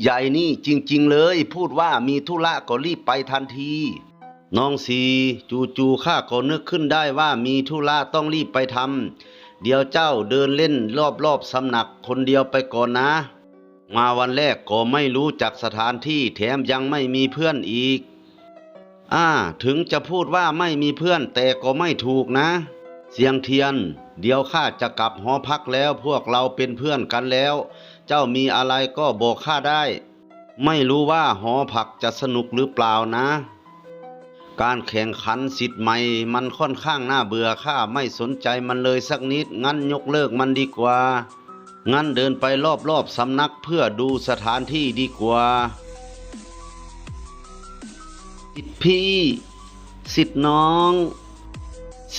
ใหญ่นี่จริงๆเลย พูดว่ามีธุระก็รีบไปทันที น้องสีจู่ๆข้าก็นึกขึ้นได้ว่ามีธุระต้องรีบไปทำเดี๋ยวเจ้าเดินเล่นรอบๆสำนักคนเดียวไปก่อนนะ มาวันแรกก็ไม่รู้จักสถานที่แถมยังไม่มีเพื่อนอีก อ่า ถึงจะพูดว่าไม่มีเพื่อนแต่ก็ไม่ถูกนะ เสียงเทียน เดี๋ยวข้าจะกลับหอพักแล้วพวกเราเป็นเพื่อนกันแล้ว เจ้ามีอะไรก็บอกข้าได้ ไม่รู้ว่าหอพักจะสนุกหรือเปล่านะ การแข่งขันสิทธิ์ใหม่มันค่อนข้างน่าเบื่อข้าไม่สนใจมันเลยสักนิด งั้นยกเลิกมันดีกว่า งั้นเดินไปรอบๆสำนักเพื่อดูสถานที่ดีกว่าสิทธิพี่สิทธิน้อง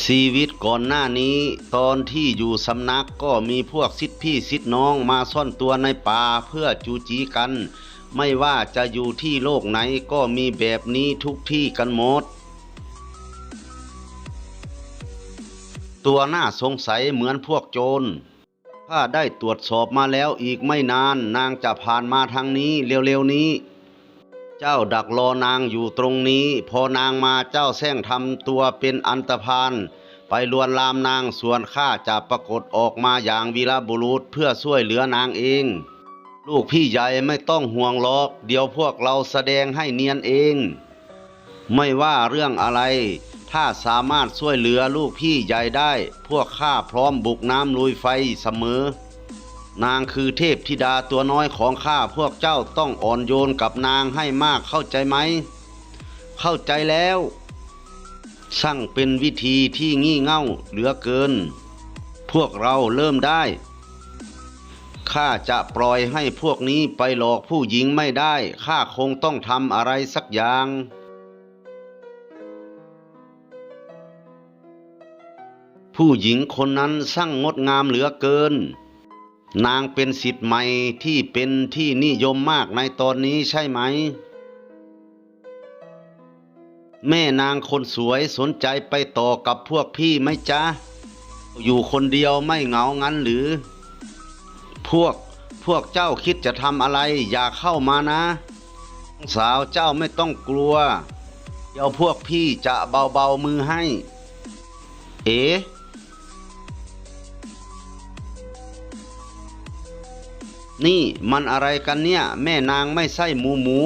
ชีวิตก่อนหน้านี้ ตอนที่อยู่สำนักก็มีพวกสิทธิพี่สิทธิน้องมาซ่อนตัวในป่าเพื่อจูจีกัน ไม่ว่าจะอยู่ที่โลกไหนก็มีแบบนี้ทุกที่กันหมด ตัวหน่าสงสัยเหมือนพวกโจร ถ้าได้ตรวจสอบมาแล้วอีกไม่นาน นางจะผ่านมาทางนี้เร็วๆนี้ เจ้าดักรอนางอยู่ตรงนี้ พอนางมาเจ้าแซงทำตัวเป็นอันตพานไปลวนลามนางส่วนข้าจะปรากฏออกมาอย่างวีรบุรุษเพื่อช่วยเหลือนางเอง ลูกพี่ใหญ่ไม่ต้องห่วงหรอก เดี๋ยวพวกเราแสดงให้เนียนเอง ไม่ว่าเรื่องอะไร ถ้าสามารถช่วยเหลือลูกพี่ใหญ่ได้ พวกข้าพร้อมบุกน้ำลุยไฟเสมอ นางคือเทพธิดาตัวน้อยของข้าพวกเจ้าต้องอ่อนโยนกับนางให้มากเข้าใจไหม เข้าใจแล้วช่างเป็นวิธีที่งี่เง่าเหลือเกิน พวกเราเริ่มได้ ข้าจะปล่อยให้พวกนี้ไปหลอกผู้หญิงไม่ได้ ข้าคงต้องทำอะไรสักอย่างผู้หญิงคนนั้นช่างงดงามเหลือเกิน นางเป็นสิทธิ์ใหม่ที่เป็นที่นิยมมากในตอนนี้ใช่ไหม แม่นางคนสวยสนใจไปต่อกับพวกพี่ไหมจ๊ะ อยู่คนเดียวไม่เหงางั้นหรือ พวกพวกเจ้าคิดจะทำอะไรอย่าเข้ามานะ สาวเจ้าไม่ต้องกลัว เดี๋ยวพวกพี่จะเบาๆมือให้ เอ๋ นี่มันอะไรกันเนี่ย แม่นางไม่ใช่หมูหมู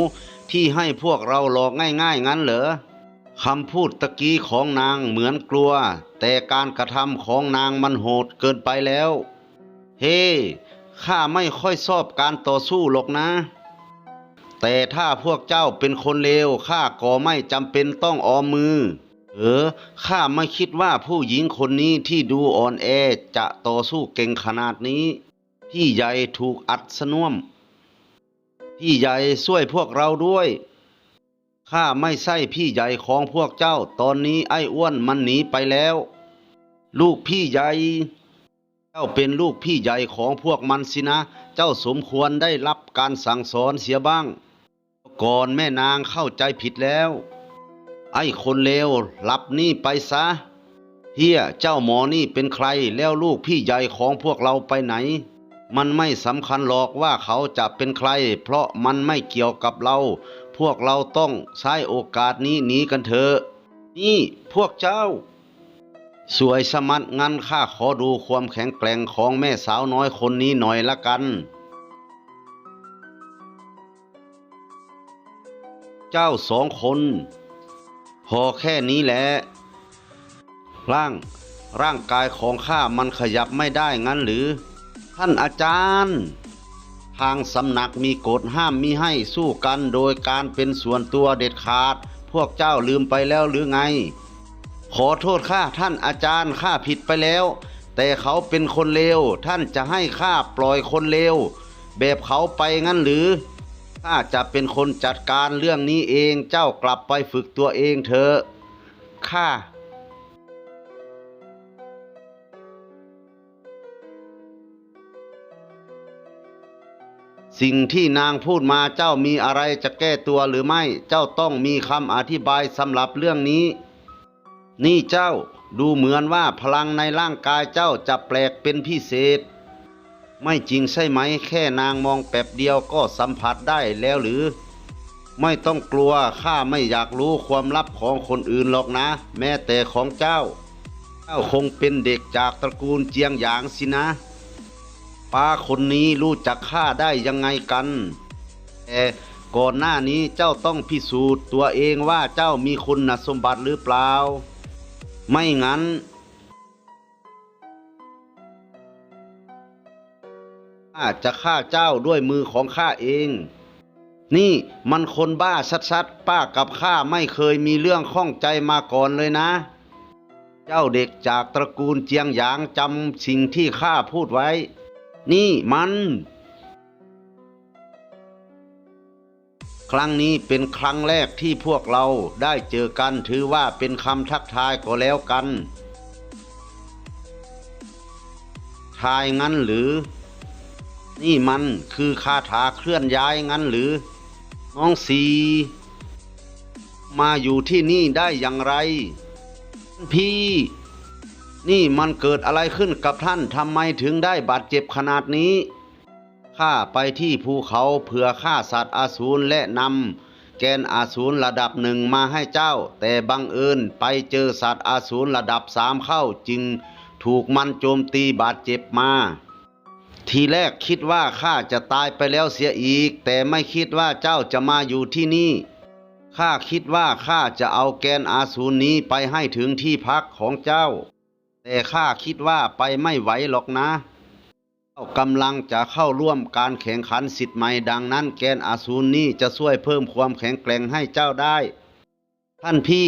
ที่ให้พวกเราหลอกง่ายๆงั้นเหรอคำพูดตะกี้ของนางเหมือนกลัว แต่การกระทำของนางมันโหดเกินไปแล้ว เฮ้ข้าไม่ค่อยชอบการต่อสู้หรอกนะ แต่ถ้าพวกเจ้าเป็นคนเลวข้าก็ไม่จำเป็นต้องออมมือ เออข้าไม่คิดว่าผู้หญิงคนนี้ที่ดูอ่อนแอจะต่อสู้เก่งขนาดนี้ พี่ใหญ่ถูกอัดสน่วม พี่ใหญ่ช่วยพวกเราด้วย ข้าไม่ใช่พี่ใหญ่ของพวกเจ้า ตอนนี้ไอ้อ้วนมันหนีไปแล้ว ลูกพี่ใหญ่ เจ้าเป็นลูกพี่ใหญ่ของพวกมันสินะ เจ้าสมควรได้รับการสั่งสอนเสียบ้าง ก่อนแม่นางเข้าใจผิดแล้ว ไอ้คนเลวรับนี่ไปซะเฮียเจ้าหมอนี่เป็นใครแล้วลูกพี่ใหญ่ของพวกเราไปไหน มันไม่สำคัญหรอกว่าเขาจะเป็นใคร เพราะมันไม่เกี่ยวกับเรา พวกเราต้องใช้โอกาสนี้หนีกันเถอะ นี่พวกเจ้า สวยสมัดงั้นข้าขอดูความแข็งแกร่งของแม่สาวน้อยคนนี้หน่อยละกันเจ้าสองคน พอแค่นี้แหละ ร่าง ร่างกายของข้ามันขยับไม่ได้งั้นหรือ ท่านอาจารย์ ทางสำนักมีกฎห้ามมิให้สู้กันโดยการเป็นส่วนตัวเด็ดขาด พวกเจ้าลืมไปแล้วหรือไง ขอโทษข้าท่านอาจารย์ข้าผิดไปแล้ว แต่เขาเป็นคนเลวท่านจะให้ข้าปล่อยคนเลวแบบเขาไปงั้นหรือข้าจะเป็นคนจัดการเรื่องนี้เองเจ้ากลับไปฝึกตัวเองเถอะข้า สิ่งที่นางพูดมาเจ้ามีอะไรจะแก้ตัวหรือไม่ เจ้าต้องมีคำอธิบายสำหรับเรื่องนี้ นี่เจ้าดูเหมือนว่าพลังในร่างกายเจ้าจะแปลกเป็นพิเศษ ไม่จริงใช่ไหม แค่นางมองแป๊บเดียวก็สัมผัสได้แล้วหรือ ไม่ต้องกลัวข้าไม่อยากรู้ความลับของคนอื่นหรอกนะ แม้แต่ของเจ้า เจ้าคงเป็นเด็กจากตระกูลเจียงหยางสินะ ป้าคนนี้รู้จักข้าได้ยังไงกัน แต่ก่อนหน้านี้เจ้าต้องพิสูจน์ตัวเองว่าเจ้ามีคุณสมบัติหรือเปล่า ไม่งั้นข้าจะฆ่าเจ้าด้วยมือของข้าเอง นี่มันคนบ้าชัดๆ ป้ากับข้าไม่เคยมีเรื่องข้องใจมาก่อนเลยนะ เจ้าเด็กจากตระกูลเจียงหยางจำสิ่งที่ข้าพูดไว้ นี่มัน ครั้งนี้เป็นครั้งแรกที่พวกเราได้เจอกันถือว่าเป็นคำทักทายก็แล้วกัน ทายงั้นหรือ นี่มันคือคาถาเคลื่อนย้ายงั้นหรือ น้องสีมาอยู่ที่นี่ได้อย่างไร พี่ นี่มันเกิดอะไรขึ้นกับท่านทำไมถึงได้บาดเจ็บขนาดนี้ข้าไปที่ภูเขาเพื่อฆ่าสัตว์อาสูรและนำแกนอาสูรระดับหนึ่งมาให้เจ้า แต่บังเอิญไปเจอสัตว์อาสูรระดับสามเข้าจึงถูกมันโจมตีบาดเจ็บมา ทีแรกคิดว่าข้าจะตายไปแล้วเสียอีก แต่ไม่คิดว่าเจ้าจะมาอยู่ที่นี่ข้าคิดว่าข้าจะเอาแกนอาสูรนี้ไปให้ถึงที่พักของเจ้า แต่ข้าคิดว่าไปไม่ไหวหรอกนะเจ้ากำลังจะเข้าร่วมการแข่งขันสิทธิ์ใหม่ดังนั้นแกนอาสูรนี้จะช่วยเพิ่มความแข็งแกร่งให้เจ้าได้ ท่านพี่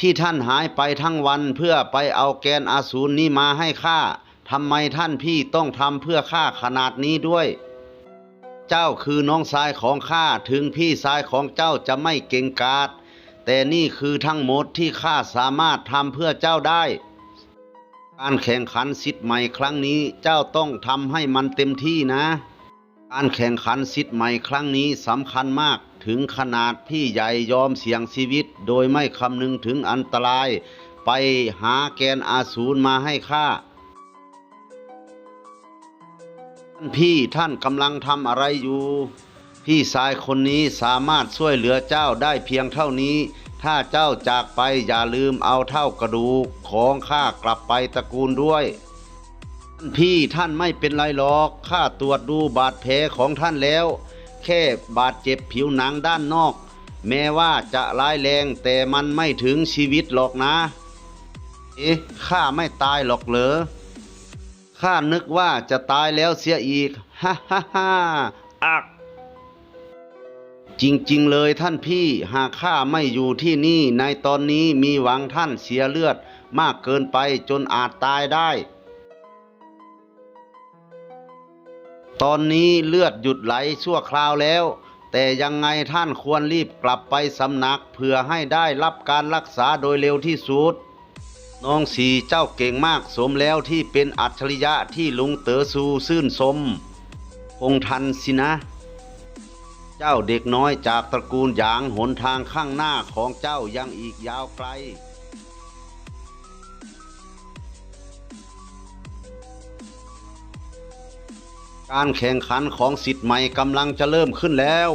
ที่ท่านหายไปทั้งวันเพื่อไปเอาแกนอาสูรนี้มาให้ข้าทำไมท่านพี่ต้องทำเพื่อข้าขนาดนี้ด้วย เจ้าคือน้องชายของข้าถึงพี่ชายของเจ้าจะไม่เก่งกาจแต่นี่คือทั้งหมดที่ข้าสามารถทำเพื่อเจ้าได้ การแข่งขันสิทธิ์ใหม่ครั้งนี้เจ้าต้องทำให้มันเต็มที่นะ การแข่งขันสิทธิ์ใหม่ครั้งนี้สำคัญมากถึงขนาดพี่ใหญ่ยอมเสี่ยงชีวิต โดยไม่คำนึงถึงอันตราย ไปหาแกนอาสูรมาให้ข้าท่านพี่ท่านกำลังทำอะไรอยู่ พี่ชายคนนี้สามารถช่วยเหลือเจ้าได้เพียงเท่านี้ ถ้าเจ้าจากไปอย่าลืมเอาเท่ากระดูกของข้ากลับไปตระกูลด้วยท่านพี่ท่านไม่เป็นไรหรอกข้าตรวจดูบาดแผลของท่านแล้ว แค่บาดเจ็บผิวหนังด้านนอก แม้ว่าจะร้ายแรงแต่มันไม่ถึงชีวิตหรอกนะ เอ๊ะข้าไม่ตายหรอกเหรอข้านึกว่าจะตายแล้วเสียอีกฮ่าฮ่าฮ่าอัก จริงๆเลยท่านพี่หากข้าไม่อยู่ที่นี่ในตอนนี้มีหวังท่านเสียเลือดมากเกินไปจนอาจตายได้ ตอนนี้เลือดหยุดไหลชั่วคราวแล้ว แต่ยังไงท่านควรรีบกลับไปสำนักเพื่อให้ได้รับการรักษาโดยเร็วที่สุดน้องสีเจ้าเก่งมากสมแล้วที่เป็นอัจฉริยะที่ลุงเต๋อซูซื่นสม คงทันสินะ เจ้าเด็กน้อยจากตระกูลหยางหนทางข้างหน้าของเจ้ายังอีกยาวไกลการแข่งขันของสิทธิ์ใหม่กำลังจะเริ่มขึ้นแล้ว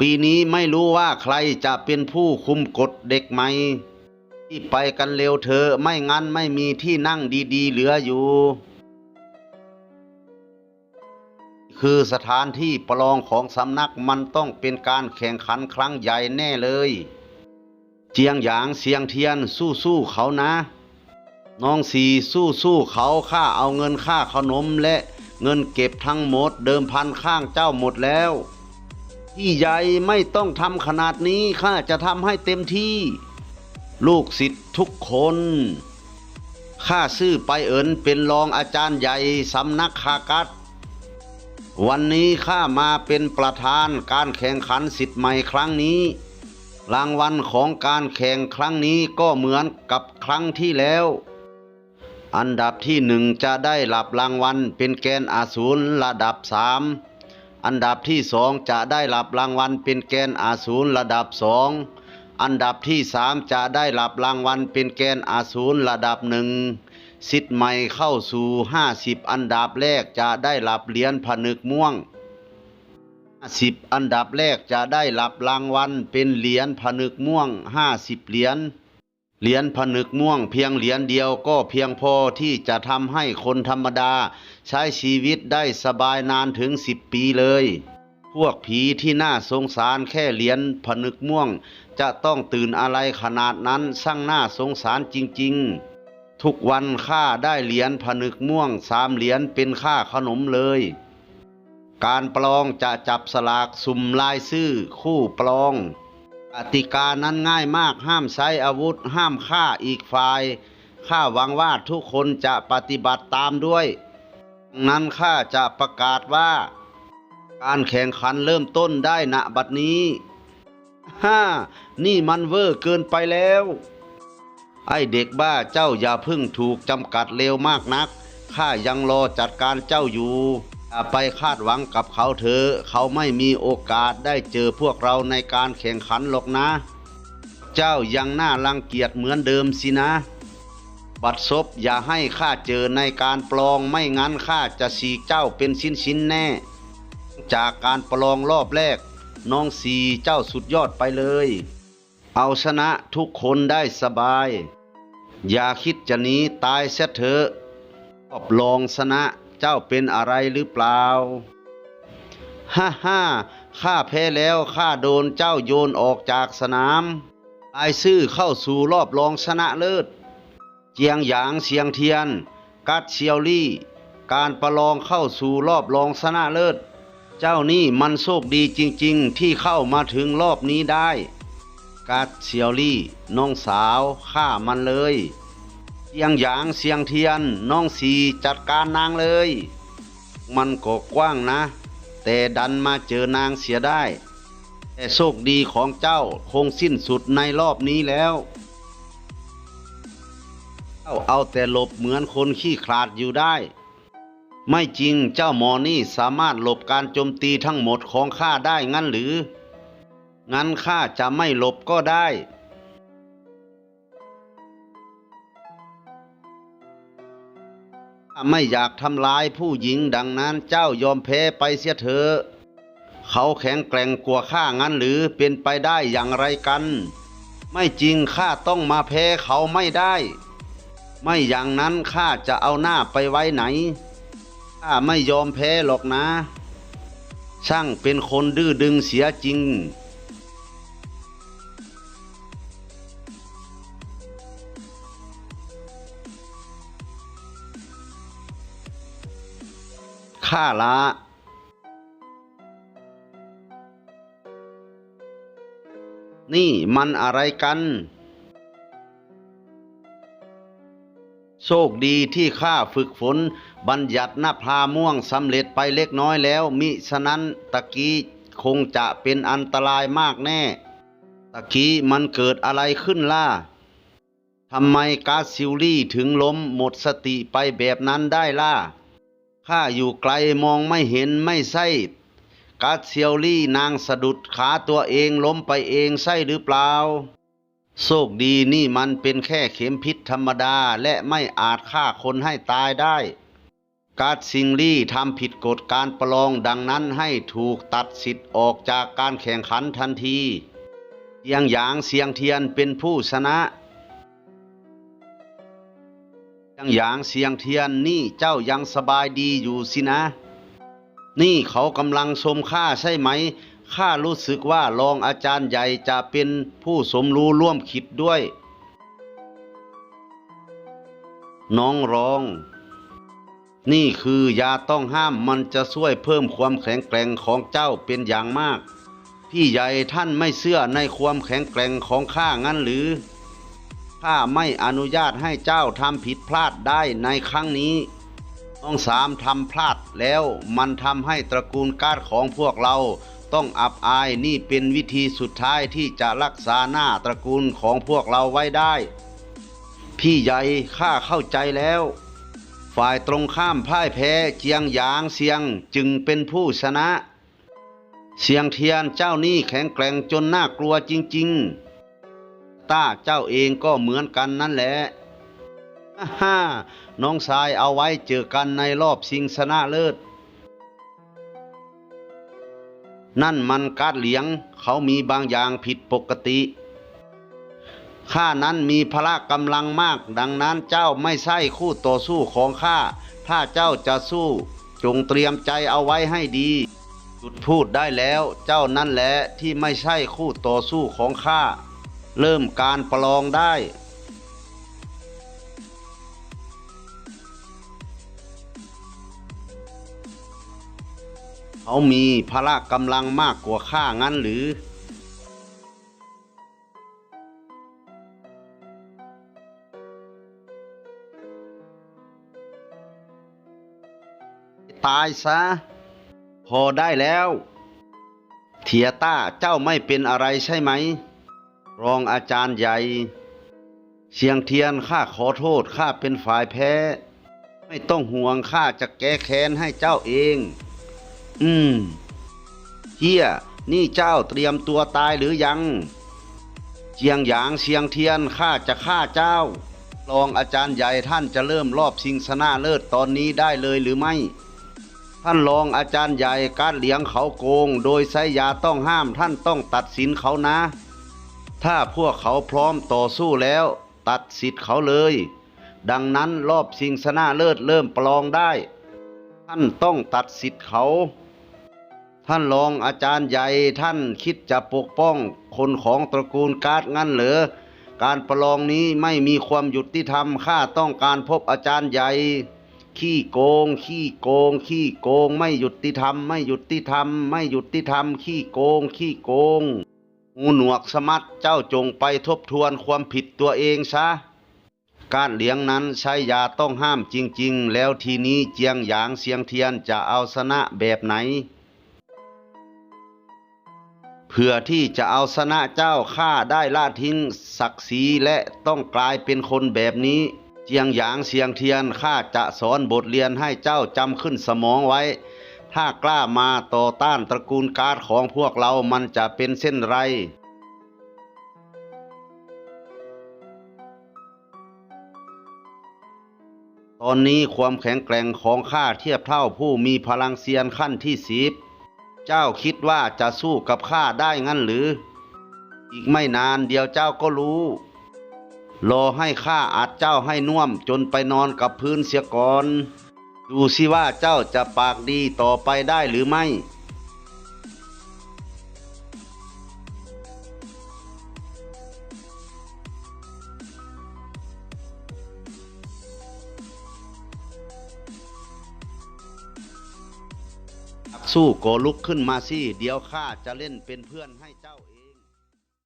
ปีนี้ไม่รู้ว่าใครจะเป็นผู้คุมกฎเด็กใหม่ที่ไปกันเร็วเถอไม่งั้นไม่มีที่นั่งดีๆ เหลืออยู่ คือสถานที่ประลองของสำนักมันต้องเป็นการแข่งขันครั้งใหญ่แน่เลย เจียงหยางเสียงเทียนสู้ๆเขานะ น้องสีสู้ๆเขาข้าเอาเงินค่าขนมและเงินเก็บทั้งหมดเดิมพันข้างเจ้าหมดแล้วพี่ใหญ่ไม่ต้องทำขนาดนี้ข้าจะทำให้เต็มที่ ลูกศิษย์ทุกคนข้าซื่อไปเอินเป็นรองอาจารย์ใหญ่สำนักคากัด วันนี้ข้ามาเป็นประธานการแข่งขันสิทธิ์ใหม่ครั้งนี้ รางวัลของการแข่งครั้งนี้ก็เหมือนกับครั้งที่แล้ว อันดับที่หนึ่งจะได้รับรางวัลเป็นแกนอาสูรระดับสามอันดับที่สองจะได้รับรางวัลเป็นแกนอาสูรระดับสองอันดับที่สามจะได้รับรางวัลเป็นแกนอาสูรระดับหนึ่ง สิทธิ์ใหม่เข้าสู่ห้าสิบอันดับแรกจะได้รับเหรียญผนึกม่วงห้าสิบอันดับแรกจะได้รับรางวัลเป็นเหรียญผนึกม่วงห้าสิบเหรียญเหรียญผนึกม่วงเพียงเหรียญเดียวก็เพียงพอที่จะทำให้คนธรรมดา ใช้ชีวิตได้สบายนานถึงสิบปีเลย พวกผีที่น่าสงสารแค่เหรียญผนึกม่วง จะต้องตื่นอะไรขนาดนั้นช่างน่าสงสารจริง ๆ ทุกวันข้าได้เหรียญผนึกม่วงสามเหรียญเป็นค่าขนมเลย การปลองจะจับสลากสุ่มลายชื่อคู่ปลองกติกานั้นง่ายมากห้ามใช้อาวุธ ห้ามฆ่าอีกฝ่ายข้าหวังว่าทุกคนจะปฏิบัติตามด้วยนั้นข้าจะประกาศว่า การแข่งขันเริ่มต้นได้ณบัดนี้ฮ่านี่มันเวอร์เกินไปแล้ว ไอเด็กบ้าเจ้าอย่าพึ่งถูกจำกัดเร็วมากนัก ข้ายังรอจัดการเจ้าอยู่อย่าไปคาดหวังกับเขาเถอะ เขาไม่มีโอกาสได้เจอพวกเราในการแข่งขันหรอกนะ เจ้ายังน่ารังเกียจเหมือนเดิมสินะ บัดซบอย่าให้ข้าเจอในการปลองไม่งั้นข้าจะสีเจ้าเป็นชิ้นๆแน่ จากการปลองรอบแรก น้องสีเจ้าสุดยอดไปเลย เอาชนะทุกคนได้สบาย อย่าคิดจะหนีตายเสียเถอะรอบรองชนะเจ้าเป็นอะไรหรือเปล่า ฮ่าฮ่าข้าแพ้แล้วข้าโดนเจ้าโยนออกจากสนามลายซื่อเข้าสู่รอบรองชนะเลิศ เจียงหยางเสียงเทียน กัดเซียวลี่ การประลองเข้าสู่รอบรองชนะเลิศ เจ้านี่มันโชคดีจริง ๆ ที่เข้ามาถึงรอบนี้ได้ กัดเซียวลี่ น้องสาวฆ่ามันเลยเจียงหยางเสียงเทียน น้องสีจัดการนางเลย มันก็กว้างนะ แต่ดันมาเจอนางเสียได้ แต่โชคดีของเจ้าคงสิ้นสุดในรอบนี้แล้วเจ้าเอาแต่หลบเหมือนคนขี้ขลาดอยู่ได้ ไม่จริงเจ้าหมอนี่สามารถหลบการโจมตีทั้งหมดของข้าได้งั้นหรือ งั้นข้าจะไม่หลบก็ได้ข้าไม่อยากทำลายผู้หญิงดังนั้นเจ้ายอมแพ้ไปเสียเถอะ เขาแข็งแกร่งกว่าข้างั้นหรือเป็นไปได้อย่างไรกัน ไม่จริงข้าต้องมาแพ้เขาไม่ได้ ไม่อย่างนั้นข้าจะเอาหน้าไปไว้ไหน ข้าไม่ยอมแพ้หรอกนะช่างเป็นคนดื้อดึงเสียจริง ข้าละนี่มันอะไรกัน โชคดีที่ข้าฝึกฝน บัญญัติหน้าพาม่วงสำเร็จไปเล็กน้อยแล้ว มิฉะนั้นตะกี้คงจะเป็นอันตรายมากแน่ ตะกี้มันเกิดอะไรขึ้นล่ะทำไมกาซิลลี่ถึงล้มหมดสติไปแบบนั้นได้ล่ะ ข้าอยู่ไกลมองไม่เห็นไม่ใช่กาเซียวลี่นางสะดุดขาตัวเองล้มไปเองใช่หรือเปล่า โชคดีนี่มันเป็นแค่เข็มพิษธรรมดาและไม่อาจฆ่าคนให้ตายได้ การดซิงลี่ทำผิดกฎการประลองดังนั้นให้ถูกตัดสิทธิ์ออกจากการแข่งขันทันทีเสียงหยางเสียงเทียนเป็นผู้ชนะ ยงหยางเสียงเทียนนี่เจ้ายังสบายดีอยู่สินะ นี่เขากำลังชมข้าใช่ไหมข้ารู้สึกว่ารองอาจารย์ใหญ่จะเป็นผู้สมรู้ร่วมคิดด้วย น้องร้อง นี่คือยาต้องห้ามมันจะช่วยเพิ่มความแข็งแกร่งของเจ้าเป็นอย่างมาก พี่ใหญ่ท่านไม่เชื่อในความแข็งแกร่งของข้างั้นหรือ ข้าไม่อนุญาตให้เจ้าทำผิดพลาดได้ในครั้งนี้ น้องสามทำพลาดแล้วมันทำให้ตระกูลการ์ดของพวกเราต้องอับอายนี่เป็นวิธีสุดท้ายที่จะรักษาหน้าตระกูลของพวกเราไว้ได้ พี่ใหญ่ข้าเข้าใจแล้ว ฝ่ายตรงข้ามพ่ายแพ้เจียงหยางเสียงจึงเป็นผู้ชนะ เสียงเทียนเจ้านี่แข็งแกร่งจนน่ากลัวจริง ๆ ต้าเจ้าเองก็เหมือนกันนั่นแหละฮ่าน้องชายเอาไว้เจอกันในรอบชิงชนะเลิศ นั่นมันการดเหลียงเขามีบางอย่างผิดปกติข้านั้นมีพละกำลังมาก ดังนั้นเจ้าไม่ใช่คู่ต่อสู้ของข้า ถ้าเจ้าจะสู้ จงเตรียมใจเอาไว้ให้ดีหยุดพูดได้แล้ว เจ้านั่นแหละที่ไม่ใช่คู่ต่อสู้ของข้า เริ่มการประลองได้ เขามีพละกำลังมากกว่าข้างั้นหรือ ตายซะ พอได้แล้ว เทียต้าเจ้าไม่เป็นอะไรใช่ไหม รองอาจารย์ใหญ่เชียงเทียนข้าขอโทษข้าเป็นฝ่ายแพ้ ไม่ต้องห่วงข้าจะแก้แค้นให้เจ้าเอง อืมเฮียนี่เจ้าเตรียมตัวตายหรือยังเจียงหยางเชียงเทียนข้าจะฆ่าเจ้า รองอาจารย์ใหญ่ท่านจะเริ่มรอบชิงชนะเลิศตอนนี้ได้เลยหรือไม่ ท่านรองอาจารย์ใหญ่การเลี้ยงเขาโกง โดยใช้ยาต้องห้ามท่านต้องตัดสินเขานะ ถ้าพวกเขาพร้อมต่อสู้แล้ว ตัดสิทธิ์เขาเลย ดังนั้นรอบชิงชนะเลิศเริ่มประลองได้ ท่านต้องตัดสิทธิ์เขา ท่านรองอาจารย์ใหญ่ท่านคิดจะปกป้องคนของตระกูลการ์ดงั้นเหรอการประลองนี้ไม่มีความยุติธรรมข้าต้องการพบอาจารย์ใหญ่ ขี้โกง ขี้โกง ขี้โกง ไม่ยุติธรรม ไม่ยุติธรรม ไม่ยุติธรรม ขี้โกง ขี้โกง หูหนวกสมัดเจ้าจงไปทบทวนความผิดตัวเองซะ การเลี้ยงนั้นใช้ยาต้องห้ามจริงๆ แล้วทีนี้เจียงหยางเสียงเทียนจะเอาชนะแบบไหน เพื่อที่จะเอาชนะเจ้าข้าได้ละทิ้งศักดิ์ศรีและต้องกลายเป็นคนแบบนี้ เจียงหยางเสียงเทียนข้าจะสอนบทเรียนให้เจ้าจำขึ้นสมองไว้ ถ้ากล้ามาต่อต้านตระกูลการ์ดของพวกเรามันจะเป็นเส้นไรตอนนี้ความแข็งแกร่งของข้าเทียบเท่าผู้มีพลังเซียนขั้นที่สิบเจ้าคิดว่าจะสู้กับข้าได้งั้นหรือ อีกไม่นานเดียวเจ้าก็รู้ รอให้ข้าอัดเจ้าให้น่วมจนไปนอนกับพื้นเสียก่อน ดูสิว่าเจ้าจะปากดีต่อไปได้หรือไม่สู้ก็ลุกขึ้นมาสิเดี๋ยวข้าจะเล่นเป็นเพื่อนให้เจ้าเอง